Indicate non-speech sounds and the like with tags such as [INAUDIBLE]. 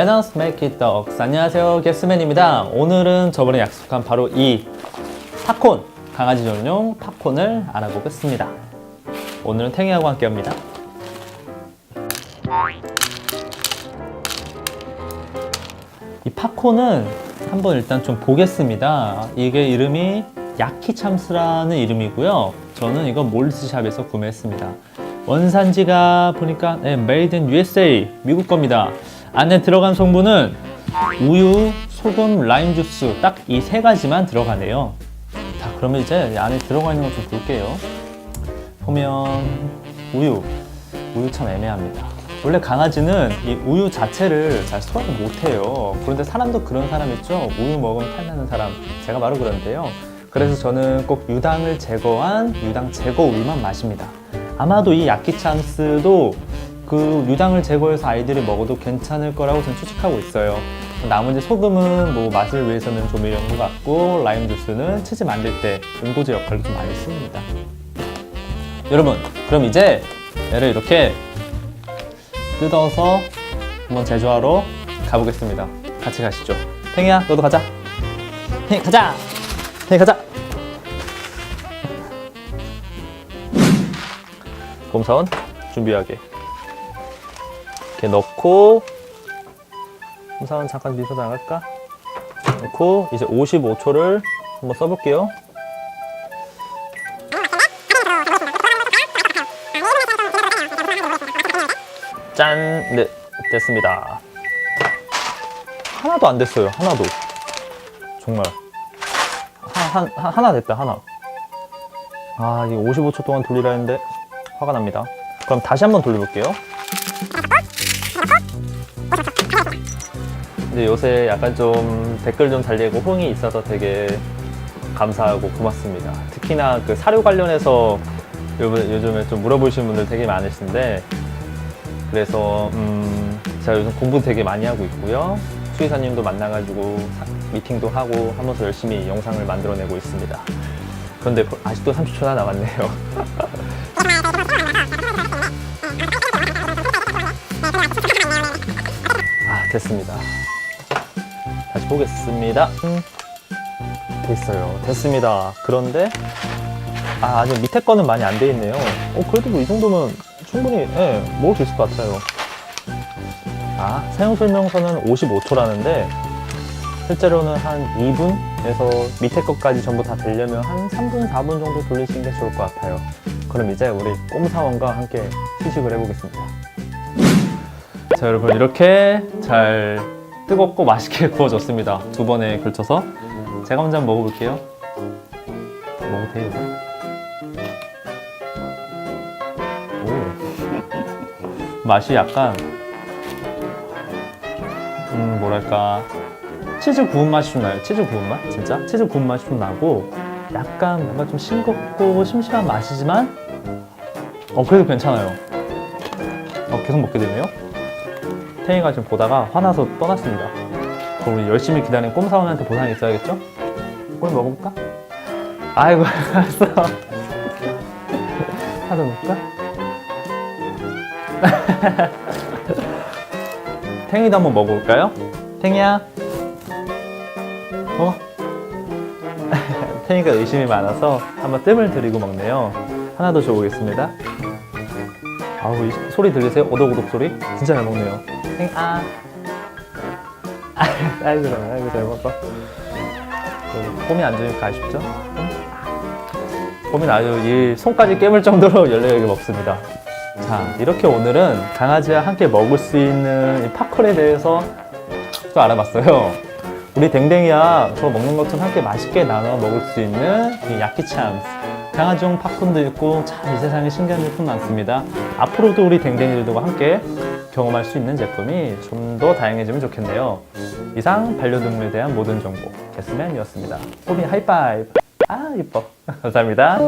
잇 덕스 안녕하세요 게스맨입니다. 오늘은 저번에 약속한 바로 이 팝콘 강아지 전용 팝콘을 알아보겠습니다. 오늘은 탱이하고 함께 합니다. 이 팝콘은 한번 일단 좀 보겠습니다. 이게 이름이 야키참스라는 이름이고요. 저는 이거 몰리스샵에서 구매했습니다. 원산지가 보니까 네, Made in USA 미국 겁니다 안에 들어간 성분은 우유, 소금, 라임 주스 딱 이 세 가지만 들어가네요. 자, 그러면 이제 이 안에 들어가 있는 것 좀 볼게요. 보면 우유, 우유 참 애매합니다. 원래 강아지는 이 우유 자체를 잘 소화를 못해요. 그런데 사람도 그런 사람 있죠? 우유 먹으면 탈나는 사람. 제가 바로 그런데요. 그래서 저는 꼭 유당을 제거한 유당 제거 우유만 마십니다. 아마도 이 야키찬스도 그 유당을 제거해서 아이들이 먹어도 괜찮을 거라고 저는 추측하고 있어요. 나머지 소금은 뭐 맛을 위해서는 조미료인 것 같고 라임 주스는 치즈 만들 때 응고제 역할을 좀 많이 씁니다. 여러분, 그럼 이제 얘를 이렇게 뜯어서 한번 제조하러 가보겠습니다. 같이 가시죠. 탱이야, 너도 가자. 탱이 가자. 탱이 가자. 곰사원 준비하게. 이렇게 넣고 우선 잠깐 미소 나갈까? 넣고 이제 55초를 한번 써볼게요. 짠! 네, 됐습니다. 하나도 안 됐어요. 하나도. 정말. 한, 한, 한- 하나 됐다, 하나. 아, 이게 55초 동안 돌리라 했는데 화가 납니다. 그럼 다시 한번 돌려볼게요. 근데 요새 약간 좀 댓글 좀 달리고 호응이 있어서 되게 감사하고 고맙습니다. 특히나 그 사료 관련해서 요, 요즘에 좀 물어보시는 분들 되게 많으신데 그래서 음, 제가 요즘 공부 되게 많이 하고 있고요. 수의사님도 만나가지고 사- 미팅도 하고 하면서 열심히 영상을 만들어내고 있습니다. 그런데 아직도 30초나 남았네요. [LAUGHS] 아, 됐습니다. 보겠습니다. 음, 됐어요. 됐습니다. 그런데 아, 아직 밑에 거는 많이 안 돼 있네요. 어, 그래도 뭐 이 정도면 충분히 예, 먹을 수 있을 것 같아요. 아, 사용 설명서는 55초라는데 실제로는 한 2분에서 밑에 것까지 전부 다 되려면 한 3분, 4분 정도 돌리시는 게 좋을 것 같아요. 그럼 이제 우리 꼼 사원과 함께 시식을 해보겠습니다. 자, 여러분 이렇게 잘 뜨겁고 맛있게 [LAUGHS] 구워졌습니다. 두 번에 걸쳐서 제가 먼저 한번 먹어볼게요. 먹어도 돼요? 오. [LAUGHS] 맛이 약간 음 뭐랄까 치즈 구운 맛이 좀 나요. 치즈 구운 맛 진짜 치즈 구운 맛이 좀 나고 약간 뭔가 좀 싱겁고 심심한 맛이지만 어 그래도 괜찮아요. 어 계속 먹게 되네요. 태희가 지금 보다가 화나서 떠났습니다. 그럼 우리 열심히 기다린 꼼사원한테 보상이 있어야겠죠? 오늘 먹어볼까? 아이고 [LAUGHS] 알았어. 하나 더 먹을까? [LAUGHS] 탱이도 한번 먹어볼까요? 탱이야. 어? [LAUGHS] 탱이가 의심이 많아서 한번 뜸을 들이고 먹네요. 하나 더 줘보겠습니다. 아우 이 소리 들리세요? 오독오독 소리? 진짜 잘 먹네요. 탱 아. 아이고 잘 아이고 잘 먹어. 폼이 안 좋으니까 아쉽죠? 폼이 아주 이 손까지 깨물 정도로 [LAUGHS] 열렬하게 먹습니다. 자 이렇게 오늘은 강아지와 함께 먹을 수 있는 이 팝콘에 대해서 또 알아봤어요. 우리 댕댕이야 저 먹는 것 좀 함께 맛있게 나눠 먹을 수 있는 이 야키참 강 아지용 팝콘도 있고 참 이 세상에 신기한 제품 많습니다. 앞으로도 우리 댕댕이들과 함께 경험할 수 있는 제품이 좀 더 다양해지면 좋겠네요. 이상 반려동물에 대한 모든 정보 게스맨이었습니다. 호비 하이파이브. 아 이뻐. [LAUGHS] 감사합니다.